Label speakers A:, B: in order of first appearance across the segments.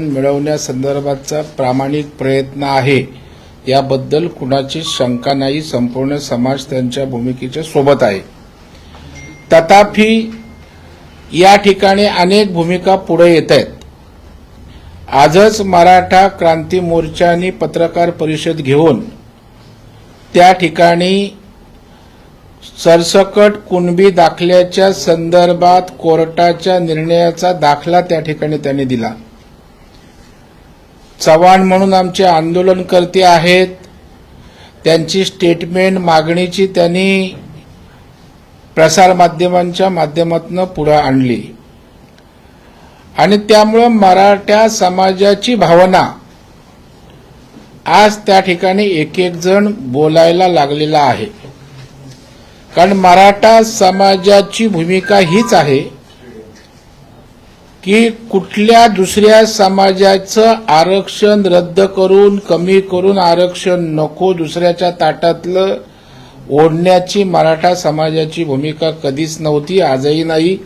A: मिळवण्यासंदर्भातचा प्रामाणिक प्रयत्न आहे. याबद्दल कुणाची शंका नाही. संपूर्ण समाज त्यांच्या भूमिकेच्या सोबत आहे. तथापि या ठिकाणी अनेक भूमिका पुढे येत आहेत. आजच मराठा क्रांती मोर्चाने पत्रकार परिषद घेऊन त्या ठिकाणी सरसकट कुणबी दाखल्याच्या संदर्भात कोर्टाच्या निर्णयाचा दाखला त्या ठिकाणी त्यांनी दिला. चव्हाण म्हणून आमचे आंदोलनकर्ते आहेत. त्यांची स्टेटमेंट मागणीची त्यांनी प्रसारमाध्यमांच्या माध्यमातून पुढे आणली. आणि त्यामुळं मराठा समाजाची भावना आज त्या ठिकाणी एक एक जण बोलायला लागलेला आहे. कारण मराठा समाजाची भूमिका हीच आहे. की कुठल्या दुसऱ्या समाजाचं आरक्षण रद्द करून कमी करून आरक्षण नको दुसऱ्याच्या ताटातलं ओढण्याची मराठा समाजाची भूमिका कधीच नव्हती आजही नाही.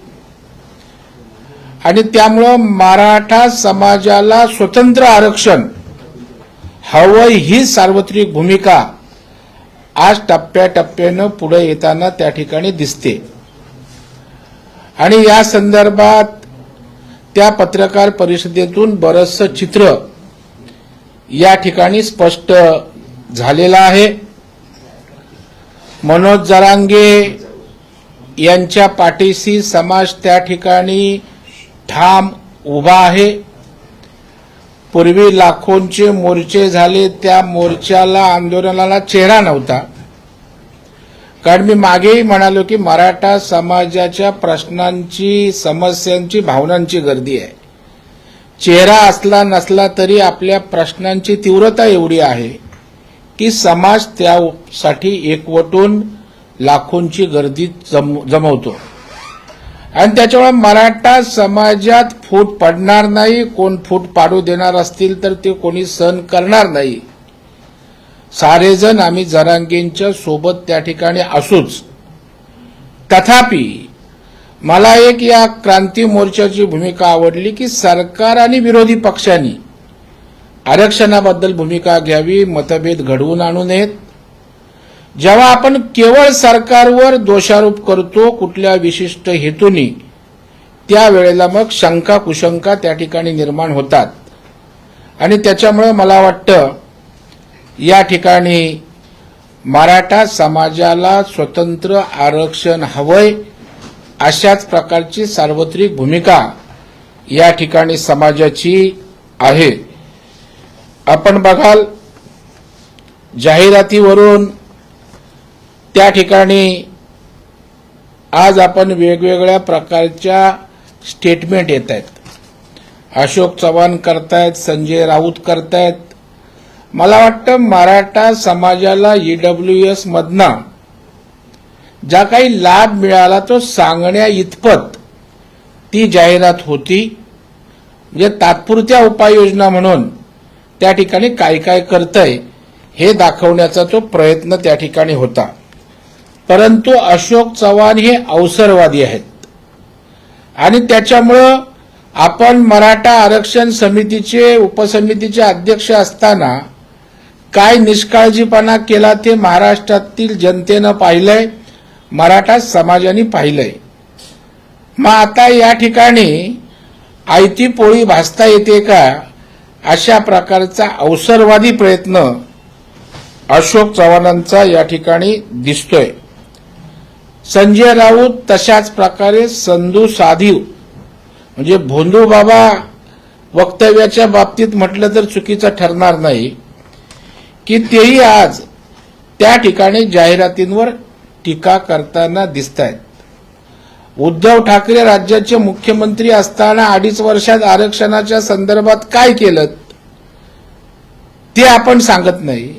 A: आणि त्यामुळं मराठा समाजाला स्वतंत्र आरक्षण हवं ही सार्वत्रिक भूमिका आज टप्प्याटप्प्यानं पुढे येताना त्या ठिकाणी दिसते. आणि या संदर्भात त्या पत्रकार परिषदेतून बरंचसं चित्र या ठिकाणी स्पष्ट झालेलं आहे. मनोज जरांगे यांच्या पाठीशी समाज त्या ठिकाणी ठाम उभा आहे. पूर्वी लाखोंचे मोर्चे झाले त्या मोर्चाला आंदोलनाला चेहरा नव्हता. कारण मी मागेही म्हणालो की मराठा समाजाच्या प्रश्नांची समस्यांची भावनांची गर्दी आहे. चेहरा असला नसला तरी आपल्या प्रश्नांची तीव्रता एवढी आहे की समाज त्यासाठी एकवटून लाखोंची गर्दी जम जमवतो. आणि त्याच्यामुळे मराठा समाजात फूट पडणार नाही कोण फूट पाडू देणार असतील तर ते कोणी सहन करणार नाही. सारेजण आम्ही जरांगींच्या सोबत त्या ठिकाणी असूच. तथापि मला एक या क्रांती मोर्चाची भूमिका आवडली की सरकार आणि विरोधी पक्षांनी आरक्षणाबद्दल भूमिका घ्यावी मतभेद घडवून आणू नयेत. जेव्हा आपण केवळ सरकारवर दोषारोप करतो कुठल्या विशिष्ट हेतूनी त्यावेळेला मग शंका कुशंका त्या ठिकाणी निर्माण होतात. आणि त्याच्यामुळे मला वाटतं या ठिकाणी मराठा समाजाला स्वतंत्र आरक्षण हवंय अशाच प्रकारची सार्वत्रिक भूमिका या ठिकाणी समाजाची आहे. आपण बघाल जाहिरातीवरून त्या ठिकाणी आज आपण वेगवेगळ्या प्रकारच्या स्टेटमेंट येत आहेत. अशोक चव्हाण करतायत संजय राऊत करतायत मला वाटतं मराठा समाजाला ईडब्ल्यू एस मधनं ज्या काही लाभ मिळाला तो सांगण्या इतपत ती जाहिरात होती. म्हणजे तात्पुरत्या उपाययोजना म्हणून त्या ठिकाणी काय काय करतंय हे दाखवण्याचा तो प्रयत्न त्या ठिकाणी होता. परंतु अशोक चव्हाण हे अवसरवादी आहेत. आणि त्याच्यामुळं आपण मराठा आरक्षण समितीचे उपसमितीचे अध्यक्ष असताना काय निष्काळजीपणा केला ते महाराष्ट्रातील जनतेनं पाहिलंय मराठा समाजाने पाहिलंय. मग आता या ठिकाणी आयती पोळी भासता येते का? अशा प्रकारचा अवसरवादी प्रयत्न अशोक चव्हाणांचा या ठिकाणी दिसतोय. संजय राऊत तशाच प्रकारे संधू साधीव म्हणजे भोंदू बाबा वक्तव्याच्या बाबतीत म्हटलं तर चुकीचं ठरणार नाही. की तेही आज त्या ठिकाणी जाहिरातींवर टीका करताना दिसत आहेत उद्धव ठाकरे राज्याचे मुख्यमंत्री असताना अडीच वर्षात आरक्षणाच्या संदर्भात काय केलं ते आपण सांगत नाही.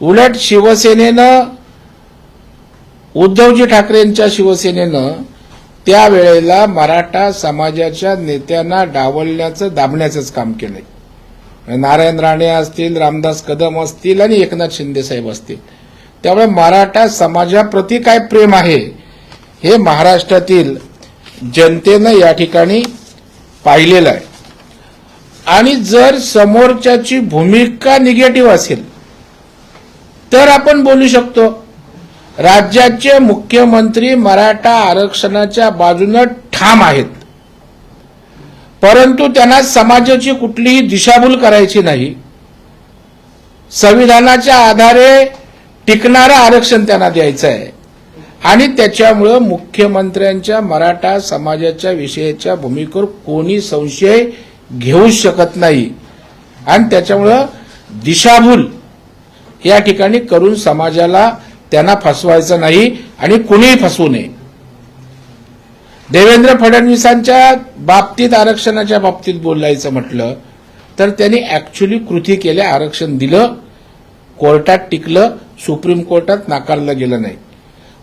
A: उलट शिवसेनेनं उद्धवजी ठाकरेंच्या शिवसेनेनं त्यावेळेला मराठा समाजाच्या नेत्यांना डावलण्याचं दाबण्याचंच काम केलंय. म्हणजे नारायण राणे असतील रामदास कदम असतील आणि एकनाथ शिंदे साहेब असतील. त्यामुळे मराठा समाजाप्रती काय प्रेम आहे हे महाराष्ट्रातील जनतेनं या ठिकाणी पाहिलेलं आहे. आणि जर समोरच्याची भूमिका निगेटिव्ह असेल तर आपण बोलू शकतो राज्याचे मुख्यमंत्री मराठा आरक्षणाच्या बाजूनं ठाम आहेत. परंतु त्यांना समाजाची कुठलीही दिशाभूल करायची नाही. संविधानाच्या आधारे टिकणारं आरक्षण त्यांना द्यायचं आहे आणि त्याच्यामुळं मुख्यमंत्र्यांच्या मराठा समाजाच्या विषयाच्या भूमिकेवर कोणी संशय घेऊ शकत नाही. आणि त्याच्यामुळं दिशाभूल या ठिकाणी करून समाजाला त्यांना फसवायचं नाही आणि कुणीही फसवू नये. देवेंद्र फडणवीसांच्या बाबतीत आरक्षणाच्या बाबतीत बोलायचं म्हटलं तर त्यांनी ऍक्च्युली कृती केल्या आरक्षण दिलं कोर्टात टिकलं सुप्रीम कोर्टात नाकारलं गेलं नाही.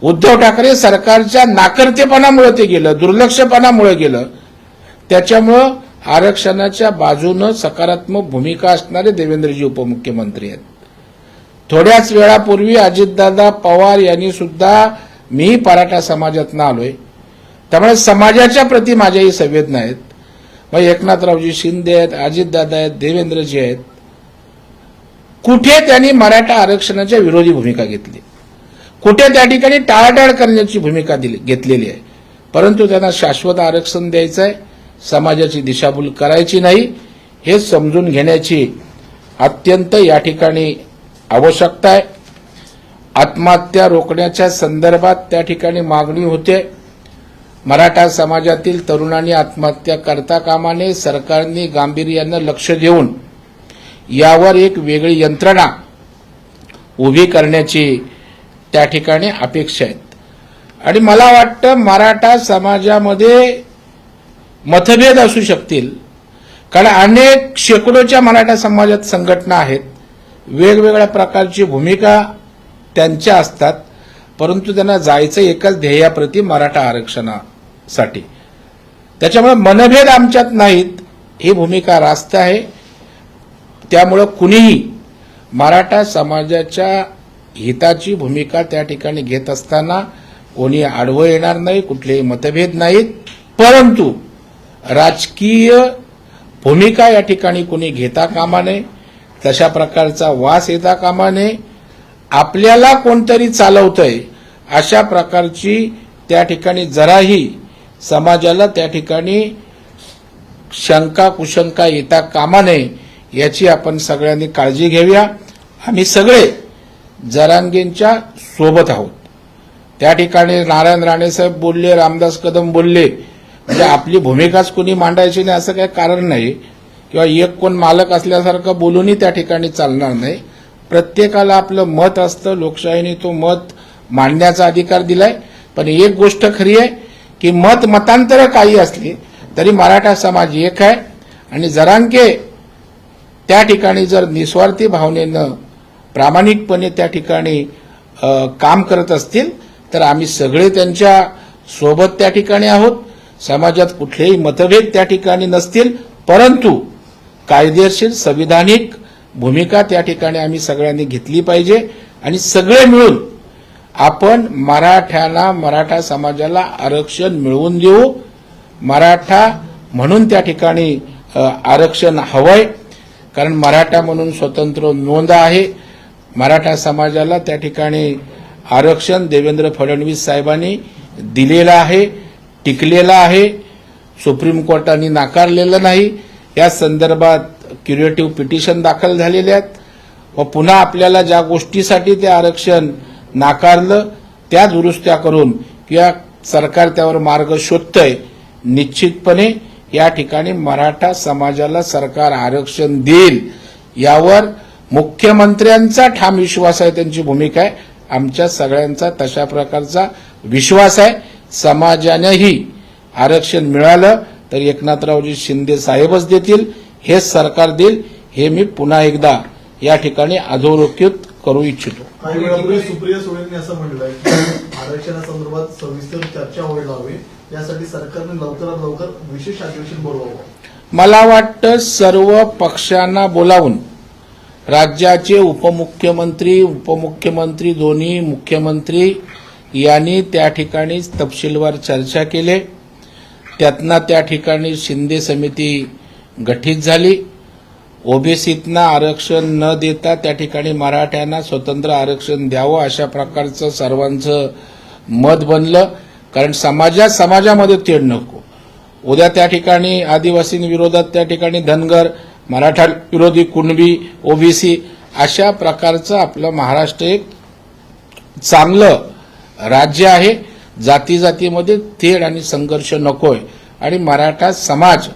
A: उद्धव ठाकरे सरकारच्या नाकर्तेपणामुळे ते गेलं दुर्लक्षपणामुळे गेलं. त्याच्यामुळं आरक्षणाच्या बाजूनं सकारात्मक भूमिका असणारे देवेंद्रजी उपमुख्यमंत्री आहेत. थोड्याच वेळापूर्वी अजितदादा पवार यांनी सुद्धा मी मराठा समाजातनं आलोय त्यामुळे समाजाच्या प्रती माझ्याही संवेदना आहेत. मग एकनाथरावजी शिंदे आहेत अजितदादा आहेत देवेंद्रजी आहेत. कुठे त्यांनी मराठा आरक्षणाच्या विरोधी भूमिका घेतली? कुठे त्या ठिकाणी टाळाटाळ करण्याची भूमिका दिली घेतलेली आहे? परंतु त्यांना शाश्वत आरक्षण द्यायचं आहे समाजाची दिशाभूल करायची नाही हे समजून घेण्याची अत्यंत या ठिकाणी आवश्यकता आहे. आत्महत्या रोखण्याच्या संदर्भात त्या ठिकाणी मागणी होते. मराठा समाजातील तरुणांनी आत्महत्या करता कामाने सरकारने गांभीर्यानं लक्ष देऊन यावर एक वेगळी यंत्रणा उभी करण्याची त्या ठिकाणी अपेक्षा आहेत. आणि मला वाटतं मराठा समाजामध्ये मतभेद असू शकतील. कारण अनेक शेकडोच्या मराठा समाजात संघटना आहेत. वेगवेगळ्या प्रकारची भूमिका त्यांच्या असतात. परंतु त्यांना जायचं एकाच ध्येयाप्रती मराठा साठी. त्याच्यामुळे मनभेद आमच्यात नाहीत. ही भूमिका रास्त आहे. त्यामुळं कुणीही मराठा समाजाच्या हिताची भूमिका त्या ठिकाणी घेत असताना कोणी आडवं येणार नाही कुठलेही मतभेद नाहीत. परंतु राजकीय भूमिका या ठिकाणी कोणी घेता कामा नये तशा प्रकारचा वास येता कामा नये. आपल्याला कोणतरी चालवतंय अशा प्रकारची त्या ठिकाणी जराही समाजाला त्या ठिकाणी शंका कुशंका येता कामा नये याची आपण सगळ्यांनी काळजी घेऊया. आम्ही सगळे जरांगेंच्या सोबत आहोत. त्या ठिकाणी नारायण राणेसाहेब बोलले रामदास कदम बोलले म्हणजे आपली भूमिकाच कुणी मांडायची नाही असं काही कारण नाही. किंवा एक कोण मालक असल्यासारखं बोलूनही त्या ठिकाणी चालणार नाही. प्रत्येकाला आपलं मत असतं लोकशाहीने तो मत मांडण्याचा अधिकार दिलाय. पण एक गोष्ट खरी आहे की मत मतांतर काही असली तरी मराठा समाज एक आहे. आणि जरांके त्या ठिकाणी जर निस्वार्थी भावनेनं प्रामाणिकपणे त्या ठिकाणी काम करत असतील तर आम्ही सगळे त्यांच्यासोबत त्या ठिकाणी आहोत. समाजात कुठलेही मतभेद त्या ठिकाणी नसतील परंतु कायदेशीर संविधानिक भूमिका त्या ठिकाणी आम्ही सगळ्यांनी घेतली पाहिजे. आणि सगळे मिळून आपण मराठ्याला मराठा समाजाला आरक्षण मिळवून देऊ. मराठा म्हणून त्या ठिकाणी आरक्षण हवंय. कारण मराठा म्हणून स्वतंत्र नोंद आहे. मराठा समाजाला त्या ठिकाणी आरक्षण देवेंद्र फडणवीस साहेबांनी दिलेलं आहे टिकलेलं आहे. सुप्रीम कोर्टाने नाकारलेलं नाही. या संदर्भात क्युरेटिव्ह पिटिशन दाखल झालेले आहेत. व पुन्हा आपल्याला ज्या गोष्टीसाठी ते आरक्षण नाकारलं त्या दुरुस्त्या करून किंवा सरकार त्यावर मार्ग शोधतंय. निश्चितपणे या ठिकाणी मराठा समाजाला सरकार आरक्षण देईल यावर मुख्यमंत्र्यांचा ठाम विश्वास आहे त्यांची भूमिका आहे. आमच्या सगळ्यांचा तशा प्रकारचा विश्वास आहे. समाजानेही आरक्षण मिळालं तर एकनाथरावजी शिंदे साहेबच देतील हेच सरकार देईल हे मी पुन्हा एकदा या ठिकाणी अधोरेखित करू इच्छितो.
B: काही वेळापूर्वी सुप्रिया सुळेंनी असं म्हटलंय की आरक्षणासंदर्भात सविस्तर चर्चा व्हायला हवी. यासाठी सरकारने लवकरात लवकर विशेष अधिवेशन बोलवावं.
A: मला वाटतं सर्व पक्षांना बोलावून राज्याचे उपमुख्यमंत्री उपमुख्यमंत्री दोन्ही मुख्यमंत्री यांनी त्या ठिकाणी तपशीलवार चर्चा केली. त्यातनं त्या ठिकाणी शिंदे समिती गठीत झाली. ओबीसीतना आरक्षण न देता त्या ठिकाणी मराठ्यांना स्वतंत्र आरक्षण द्यावं अशा प्रकारचं सर्वांचं मत बनलं. कारण समाजात समाजामध्ये तेढ नको. उद्या त्या ठिकाणी आदिवासींविरोधात त्या ठिकाणी धनगर मराठा विरोधी कुणबी ओबीसी अशा प्रकारचं आपलं महाराष्ट्र एक चांगलं राज्य आहे. जाती जातीमध्ये तेढ आणि संघर्ष नकोय. आणि मराठा समाज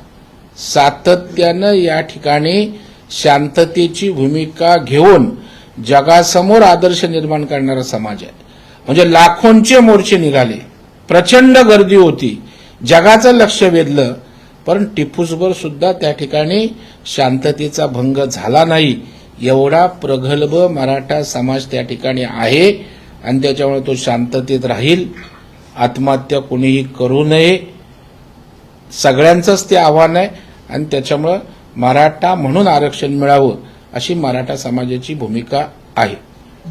A: सातत्यानं या ठिकाणी शांततेची भूमिका घेऊन जगासमोर आदर्श निर्माण करणारा समाज आहे. म्हणजे लाखोंचे मोर्चे निघाले. प्रचंड गर्दी होती. जगाचं लक्ष वेधलं. पण टिपूसभर सुद्धा त्या ठिकाणी शांततेचा भंग झाला नाही. एवढा प्रगल्भ मराठा समाज त्या ठिकाणी आहे. आणि त्याच्यामुळे तो शांततेत राहील. आत्महत्या कोणीही करू नये. सगळ्यांचंच ते आव्हान आहे आणि त्याच्यामुळं मराठा म्हणून आरक्षण मिळावं अशी मराठा समाजाची भूमिका आहे.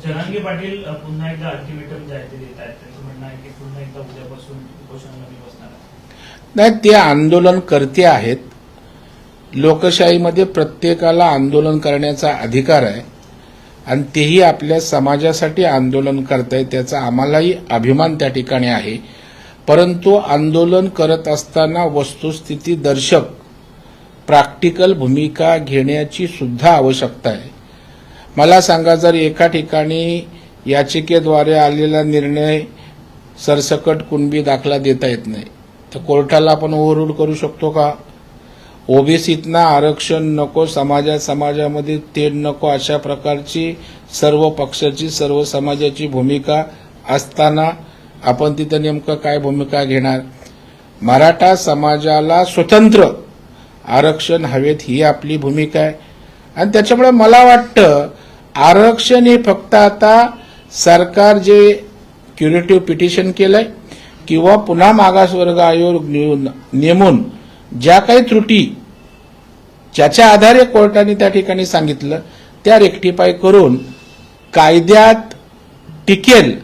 C: जरांगे पाटील पुन्हा एकदा अल्टिमेटम जे आहे ते देत आहेत त्यांचं म्हणणं आहे की पुन्हा एकदा उद्यापासून उपोषणाला मी बसणार आहे.
A: नाही ते आंदोलनकर्ते आहेत. लोकशाहीमध्ये प्रत्येकाला आंदोलन करण्याचा अधिकार आहे. आणि तेही आपल्या समाजासाठी आंदोलन करतायत त्याचा आम्हालाही अभिमान त्या ठिकाणी आहे. परंतु आंदोलन करत असताना वस्तुस्थिती दर्शक प्रॅक्टिकल भूमिका घेण्याची सुद्धा आवश्यकता आहे. मला सांगा जर एका ठिकाणी याचिकेद्वारे आलेला निर्णय सरसकट कुणबी दाखला देता येत नाही तर कोर्टाला आपण ओव्हरूल करू शकतो का? ओबीसीतना आरक्षण नको समाजा समाजामध्ये तेढ नको अशा प्रकारची सर्व पक्षाची सर्व समाजाची भूमिका असताना आपण तिथं नेमकं काय भूमिका घेणार? मराठा समाजाला स्वतंत्र आरक्षण हवेत ही आपली भूमिका आहे. आणि त्याच्यामुळे मला वाटतं आरक्षण हे फक्त आता सरकार जे क्युरेटिव्ह पिटिशन केलंय किंवा पुन्हा मागासवर्ग आयोग नेमून ज्या काही त्रुटी ज्याच्या आधारे कोर्टाने त्या ठिकाणी सांगितलं त्या रेक्टिफाय करून कायद्यात टिकेल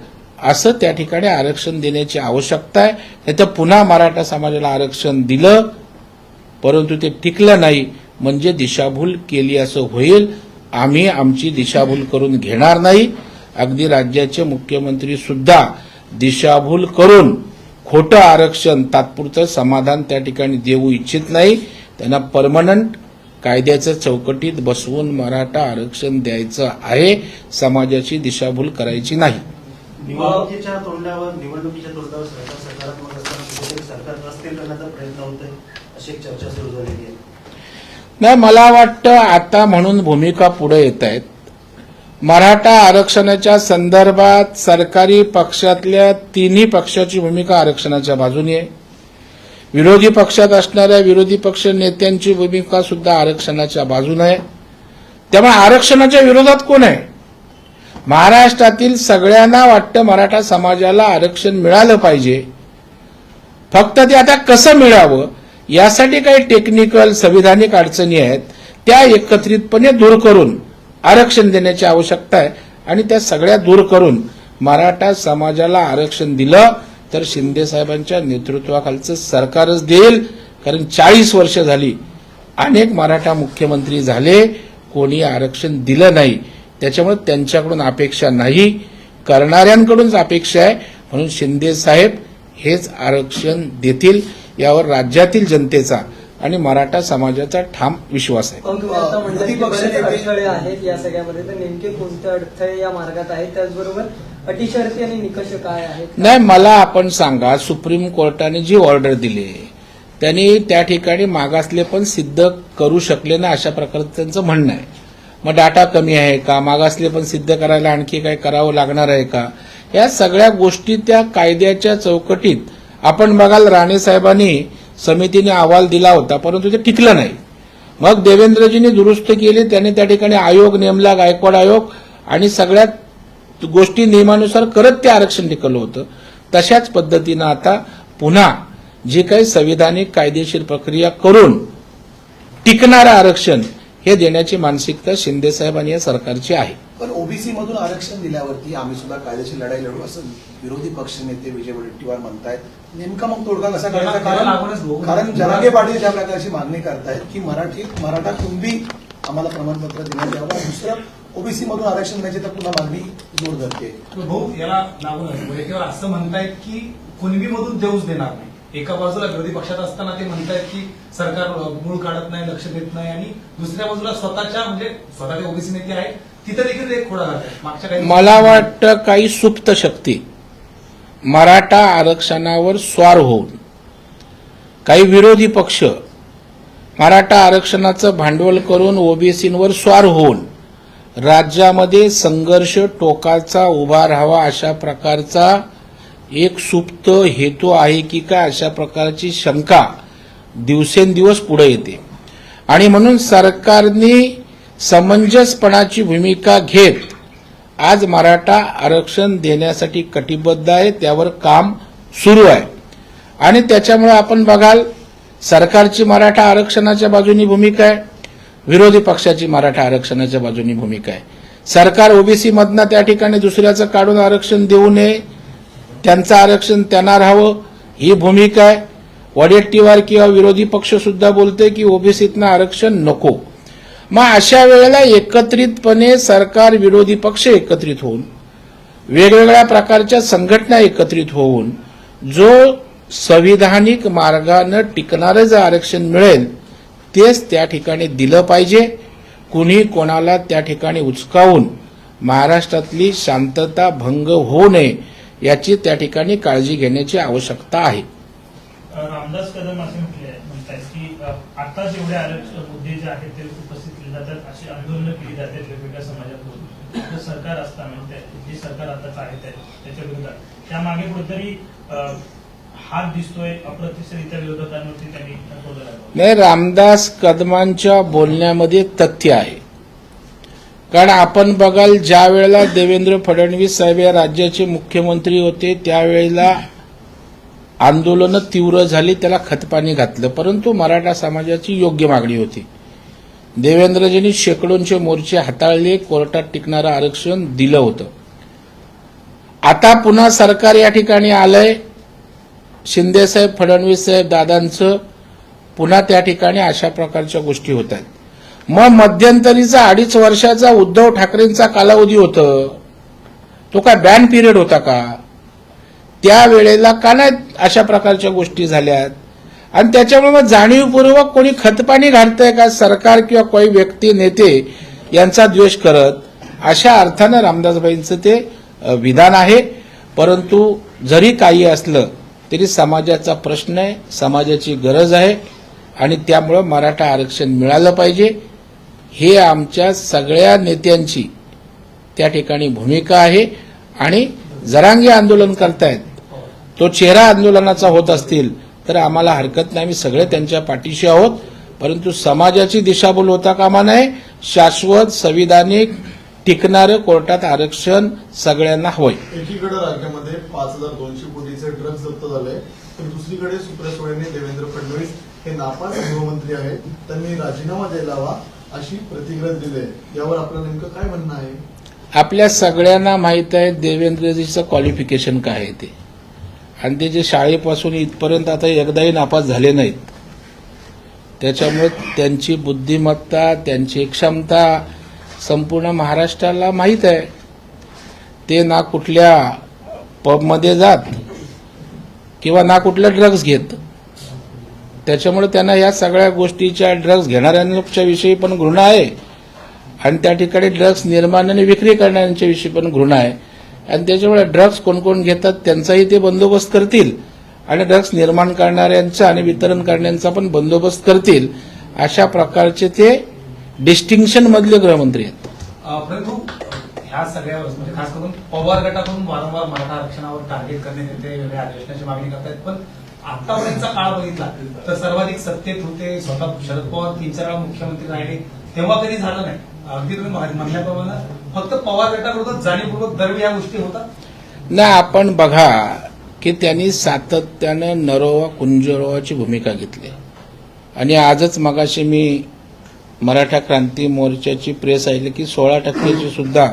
A: असं त्या ठिकाणी आरक्षण देण्याची आवश्यकता आहे. नाही तर पुन्हा मराठा समाजाला आरक्षण दिलं परंतु ते टिकलं नाही म्हणजे दिशाभूल केली असं होईल. आम्ही आमची दिशाभूल करून घेणार नाही. अगदी राज्याचे मुख्यमंत्री सुद्धा दिशाभूल करून खोटं आरक्षण तात्पुरतं समाधान त्या ठिकाणी देऊ इच्छित नाही. त्यांना परमनंट कायद्याच्या चौकटीत बसवून मराठा आरक्षण द्यायचं आहे. समाजाची दिशाभूल करायची नाही.
D: निवडणुकीच्या तोंडावर निवडणुकीच्या तोंडावर सरकार सकारात्मक असताना कुठेतरी सरकार रस्ते करण्याचा प्रयत्न होतोय अशी एक चर्चा सुरू झालेली आहे.
A: नाही मला वाटतं आता म्हणून भूमिका पुढे येत आहेत. मराठा आरक्षणाच्या संदर्भात सरकारी पक्षातल्या तिन्ही पक्षाची भूमिका आरक्षणाच्या बाजूने आहे. विरोधी पक्षात असणाऱ्या विरोधी पक्ष नेत्यांची भूमिका सुद्धा आरक्षणाच्या बाजूने आहे. त्यामुळे आरक्षणाच्या विरोधात कोण आहे? महाराष्ट्रातील सगळ्यांना वाटतं मराठा समाजाला आरक्षण मिळालं पाहिजे. फक्त ते आता कसं मिळावं यासाठी काही टेक्निकल संविधानिक अडचणी आहेत त्या एकत्रितपणे दूर करून आरक्षण देण्याची आवश्यकता आहे. आणि त्या सगळ्या दूर करून मराठा समाजाला आरक्षण दिलं तर शिंदे साहेबांच्या नेतृत्वाखालचं सरकारच देईल कारण चाळीस वर्ष झाली अनेक मराठा मुख्यमंत्री झाले कोणी आरक्षण दिलं नाही. त्याच्यामुळे त्यांच्याकडून अपेक्षा नाही करणाऱ्यांकडूनच अपेक्षा आहे. म्हणून शिंदे साहेब हेच आरक्षण देतील यावर राज्यातील जनतेचा आणि मराठा समाजाचा ठाम विश्वास आहे.
E: पण तुम्ही आता म्हणलं की
D: विरोधी पक्ष
E: बरेच
D: नेते-
E: अडथळे आहेत या सगळ्यामध्ये तर नेमके कोणते अडथळे या मार्गात आहेत? त्याचबरोबर अटी शर्ती आणि निकष काय आहेत?
A: नाही मला आपण सांगा सुप्रीम कोर्टाने जी ऑर्डर दिली त्यांनी त्या ठिकाणी मागासले पण सिद्ध करू शकले ना अशा प्रकारचं त्यांचं म्हणणं आहे. मग डाटा कमी आहे का? मागासले पण सिद्ध करायला आणखी काय करावं लागणार आहे का? या सगळ्या गोष्टी त्या कायद्याच्या चौकटीत. आपण बघाल राणे साहेबांनी समितीने अहवाल दिला होता परंतु ते टिकलं नाही. मग देवेंद्रजींनी दुरुस्त केली त्यांनी त्या ठिकाणी आयोग नेमला गायकवाड आयोग आणि सगळ्यात गोष्टी नियमानुसार करत ते आरक्षण टिकलं होतं. तशाच पद्धतीनं आता पुन्हा जी काही संविधानिक कायदेशीर प्रक्रिया करून टिकणारं आरक्षण हे देण्याची मानसिकता शिंदे साहेब आणि या सरकारची आहे.
F: पण ओबीसी मधून आरक्षण दिल्यावरती आम्ही सुद्धा कायद्याची लढाई लढू असं विरोधी पक्ष नेते विजय वडेट्टीवार म्हणतायत. नेमका मग तोडगा कसा काढायचा?
D: भाऊ.
F: कारण कारण जरांगे पाटील ज्या प्रकारची मागणी करतायत की मराठी मराठा कुणबी आम्हाला प्रमाणपत्र देण्यात यावं. दुसरं ओबीसी मधून आरक्षण द्यायचे तर पुन्हा मागणी जोर धरते
G: भाऊ याला लागून असं म्हणतायत की कुणबीमधून देऊच देणार नाही. एका बाजूला विरोधी पक्षात असताना ते म्हणतायत की सरकार मूळ काढत नाही लक्ष देत नाही आणि दुसऱ्या बाजूला स्वतःच्या म्हणजे स्वतःचे ओबीसी नेते आहेत तिथं देखील एक खोडा घालतात मागच्या काही
A: मला वाटतं काही सुप्त शक्ती मराठा आरक्षणावर स्वार होऊन काही विरोधी पक्ष मराठा आरक्षणाचं भांडवल करून ओबीसींवर स्वार होऊन राज्यामध्ये संघर्ष टोकाचा उभा राहावा अशा प्रकारचा एक सुप्त हेतू आहे की काय अशा प्रकारची शंका दिवसेंदिवस पुढे येते. आणि म्हणून सरकारने समंजसपणाची भूमिका घेत आज मराठा आरक्षण देण्यासाठी कटिबद्ध आहे त्यावर काम सुरू आहे. आणि त्याच्यामुळे आपण बघाल सरकारची मराठा आरक्षणाच्या बाजूनी भूमिका आहे विरोधी पक्षाची मराठा आरक्षणाच्या बाजूनी भूमिका आहे. सरकार ओबीसी मधनं त्या ठिकाणी दुसऱ्याचं काढून आरक्षण देऊ नये त्यांचं आरक्षण त्यांना राहावं ही भूमिका आहे. वडेट्टीवार किंवा विरोधी पक्ष सुद्धा बोलते की ओबीसीतनं आरक्षण नको. मग अशा वेळेला एकत्रितपणे सरकार विरोधी पक्ष एकत्रित होऊन वेगवेगळ्या प्रकारच्या संघटना एकत्रित होऊन जो संविधानिक मार्गानं टिकणारं जे आरक्षण मिळेल तेच त्या ठिकाणी दिलं पाहिजे. कुणी कोणाला त्या ठिकाणी उचकावून महाराष्ट्रातली शांतता भंग होऊ नये याची त्या ठिकाणी काळजी घेण्याची आवश्यकता आहे.
C: रामदास कदम असे म्हटले म्हणतात की आता जेवढे आरक्षण मुद्दे जे आहेत ते उपस्थित केले जातात अशी आंदोलनं केली जातात वेगवेगळ्या समाजातून सरकार असताना म्हणजे ते- जे सरकार आताच आहे त्या- त्याच्या विरोधात. त्यामागे कुठेतरी अ, हात दिसतोय अप्रत्यक्षरित्या विरोधकांवरती त्यांनी
A: नाही रामदास कदमांच्या बोलण्यामध्ये तथ्य आहे. कारण आपण बघाल ज्या वेळेला देवेंद्र फडणवीस साहेब या राज्याचे मुख्यमंत्री होते त्यावेळेला आंदोलनं तीव्र झाली त्याला खतपाणी घातलं. परंतु मराठा समाजाची योग्य मागणी होती. देवेंद्रजींनी शेकडोंचे मोर्चे हाताळले कोर्टात टिकणारं आरक्षण दिलं होतं. आता पुन्हा सरकार या ठिकाणी आलंय. शिंदेसाहेब फडणवीस साहेब दादांचं पुन्हा त्या ठिकाणी अशा प्रकारच्या गोष्टी होत आहेत. मग मध्यंतरीचा अडीच वर्षाचा उद्धव ठाकरेंचा कालावधी होतं. तो काय बॅन पिरियड होता का? त्यावेळेला का नाही अशा प्रकारच्या गोष्टी झाल्यात? आणि त्याच्यामुळे मग जाणीवपूर्वक कोणी खतपाणी घालतंय का? सरकार किंवा काही व्यक्ती नेते यांचा द्वेष करत? अशा अर्थानं रामदासबाईंचं ते विधान आहे. परंतु जरी काही असलं तरी समाजाचा प्रश्न आहे समाजाची गरज आहे. आणि त्यामुळं मराठा आरक्षण मिळालं पाहिजे. हे आमच्या सगळ्या नेत्यांची त्या ठिकाणी भूमिका आहे आणि जरांगी आंदोलन करतायत. तो चेहरा आंदोलनाचा होत असतील तर आम्हाला हरकत नाही. आम्ही सगळे त्यांच्या पाठीशी आहोत. परंतु समाजाची दिशाभूल होता कामा नये. शाश्वत संविधानिक टिकणारं कोर्टात आरक्षण सगळ्यांना हवंय.
B: एकीकडे राज्यामध्ये पाच हजार दोनशे कोटीचे ड्रग्ज जप्त झाले तर दुसरीकडे सुप्रिया सुळेने देवेंद्र फडणवीस हे नापास गृहमंत्री आहेत. त्यांनी राजीनामा द्यायला हवा. अशी प्रतिक्रिया दिली आहे यावर आपलं नेमकं काय म्हणणं आहे?
A: आपल्या सगळ्यांना माहीत आहे देवेंद्रजीचं क्वालिफिकेशन काय आहे ते. आणि ते जे शाळेपासून इथपर्यंत आता एकदाही नापास झाले नाहीत. त्याच्यामुळे त्यांची बुद्धिमत्ता त्यांची क्षमता संपूर्ण महाराष्ट्राला माहीत आहे. ते ना कुठल्या पबमध्ये जात किंवा ना कुठल्या ड्रग्ज घेत. त्याच्यामुळे त्यांना या सगळ्या गोष्टीच्या ड्रग्ज घेणाऱ्यांच्या विषयी पण घृणा आहे. आणि त्या ठिकाणी ड्रग्ज निर्माण आणि विक्री करणाऱ्यांच्या विषयी पण घृणा आहे. आणि त्याच्यामुळे ड्रग्ज कोण कोण घेतात त्यांचाही ते बंदोबस्त करतील. आणि ड्रग्ज निर्माण करणाऱ्यांचा आणि वितरण करण्याचा पण बंदोबस्त करतील. अशा प्रकारचे ते डिस्टिंक्शन मधले गृहमंत्री आहेत.
G: परंतु ह्या सगळ्या म्हणजे खास करून पवार गटाकडून वारंवार मराठा आरक्षणावर टार्गेट करण्यात येते वेगळ्या अधिवेशनाची मागणी करतायत. पण आतापर्यंतचा काळ बघितला. तर सर्वाधिक सत्तेत होते स्वतः शरद पवार तीन चार वेळा मुख्यमंत्री राहिले. तेव्हा कधी झालं नाही. अगदी तुम्ही म्हणल्याप्रमाणे फक्त पवार गटाकडूनच जाणीवपूर्वक दरवी या गोष्टी होतात.
A: नाही आपण बघा की त्यांनी सातत्यानं नरोवा कुंजरोवाची भूमिका घेतली. आणि आजच मगाशी मी मराठा क्रांती मोर्चाची प्रेस ऐकली की सोळा टक्क्याची सुद्धा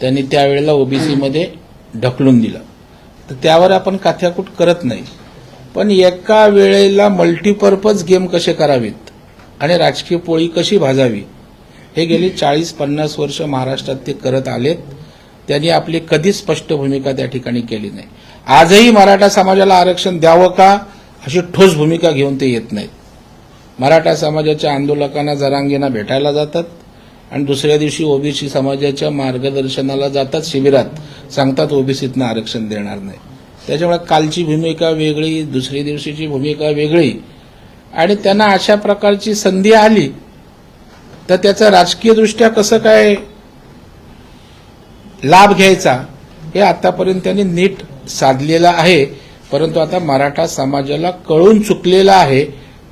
A: त्यांनी त्यावेळेला ओबीसीमध्ये ढकलून दिलं. तर त्यावर आपण काथ्याकूट करत नाही. पण एका वेळेला मल्टीपर्पज गेम कसे करावेत? आणि राजकीय पोळी कशी भाजावी? हे गेली चाळीस पन्नास वर्ष महाराष्ट्रात ते करत आलेत. त्यांनी आपली कधीच स्पष्ट भूमिका त्या ठिकाणी केली नाही. आजही मराठा समाजाला आरक्षण द्यावं का? अशी ठोस भूमिका घेऊन ते येत नाहीत. मराठा समाजाच्या आंदोलकांना जरांगेना भेटायला जातात आणि दुसऱ्या दिवशी ओबीसी समाजाच्या मार्गदर्शनाला जातात. शिबिरात सांगतात ओबीसीतनं आरक्षण देणार नाही. त्याच्यामुळे कालची भूमिका वेगळी दुसऱ्या दिवशीची भूमिका वेगळी. आणि त्यांना अशा प्रकारची संधी आली तर त्याचा राजकीयदृष्ट्या कसं काय लाभ घ्यायचा हे आतापर्यंत त्यांनी नीट साधलेलं आहे. परंतु आता मराठा समाजाला कळून चुकलेलं आहे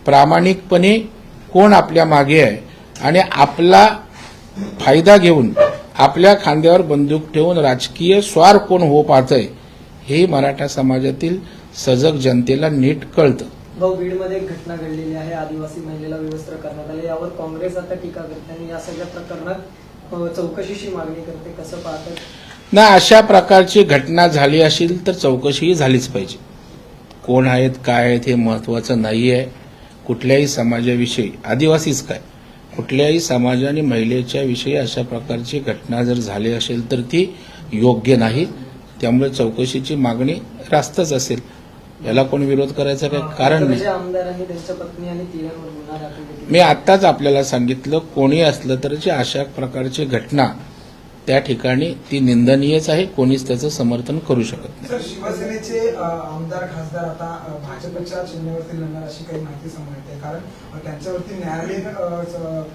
A: प्रामाणिकपणे कोण आपल्या मागे आहे. आणि आपला फायदा घेऊन आपल्या खांद्यावर बंदूक ठेवून राजकीय स्वार कोण हो पाहतंय हे मराठा समाजातील सजग जनतेला नीट कळतं.
E: भाऊ बीडमध्ये एक घटना घडलेली आहे. आदिवासी महिलेला विवस्त्र करण्यात आले. यावर काँग्रेस आता टीका करते आणि या सगळ्या प्रकरणात चौकशीची मागणी करते. कसं पाहतात?
A: ना अशा प्रकारची घटना झाली असेल तर चौकशीही झालीच पाहिजे. कोण आहेत काय आहेत हे महत्वाचं नाही आहे कुठल्याही समाजाविषयी. आदिवासीच काय? कुठल्याही समाज आणि महिलेच्या विषयी अशा प्रकारची घटना जर झाली असेल तर ती योग्य नाही. त्यामुळे चौकशीची मागणी रास्तच असेल. याला कोण विरोध करायचं काही कारण नाही.
E: जे आमदारांनी त्यांच्या पत्नी आणि तिघांवर गुन्हा दाखल केला.
A: मी आत्ताच आपल्याला सांगितलं कोणी असलं तर जी अशा प्रकारची घटना त्या ठिकाणी ती निंदनीयच आहे कोणीच त्याचं समर्थन करू शकत नाही.
H: सर शिवसेनेचे आमदार खासदार आता भाजपच्या चिन्हावरती लढणार अशी काही माहिती समोर येते. कारण त्यांच्यावरती न्यायालयीन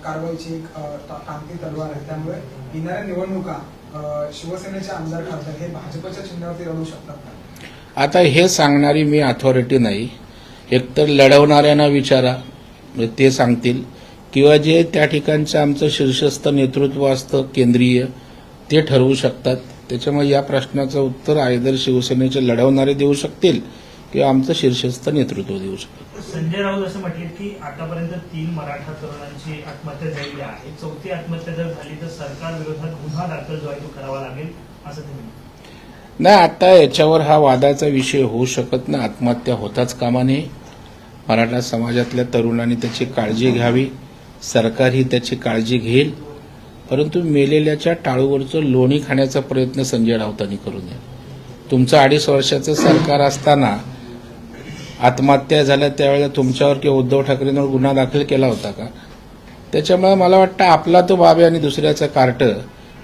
H: कारवाईची एक टांगती तलवार आहे. त्यामुळे येणाऱ्या निवडणुका शिवसेनेचे आमदार खासदार हे भाजपच्या चिन्हावरती लढू शकतात
A: आता हे सांगणारी मी अथॉरिटी नाही. एकतर लढवणाऱ्यांना विचारा म्हणजे ते सांगतील. किंवा जे त्या ठिकाणचं आमचं शीर्षस्थ नेतृत्व असतं केंद्रीय ते ठरवू शकतात. त्याच्यामुळे या प्रश्नाचं उत्तर आयदर शिवसेनेचे लढवणारे देऊ शकतील. किंवा आमचं शीर्षस्थ नेतृत्व देऊ शकतील
C: संजय राऊत असं म्हटले की आतापर्यंत तीन मराठा तरुणांची आत्महत्या झालेली आहे. चौथी आत्महत्या जर झाली तर सरकार विरोधात गुन्हा दाखल जो आहे तो करावा लागेल असं ते म्हणाले.
A: नाही आता याच्यावर हा वादाचा विषय होऊ शकत नाही. आत्महत्या होताच कामा नये. मराठा समाजातल्या तरुणांनी त्याची काळजी घ्यावी. सरकारही त्याची काळजी घेईल. परंतु मेलेल्याच्या टाळूवरचं लोणी खाण्याचा प्रयत्न संजय राऊतांनी करू नये. तुमचं अडीच वर्षाचं सरकार असताना आत्महत्या झाल्या त्यावेळेला तुमच्यावर किंवा उद्धव ठाकरेंवर गुन्हा दाखल केला होता का? त्याच्यामुळे मला वाटतं आपला तो बाबे आणि दुसऱ्याचं कार्ट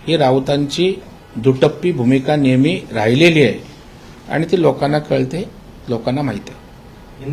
A: ही राऊतांची दुटप्पी भूमिका नेहमी राहिलेली आहे. आणि ती लोकांना कळते लोकांना माहिती आहे.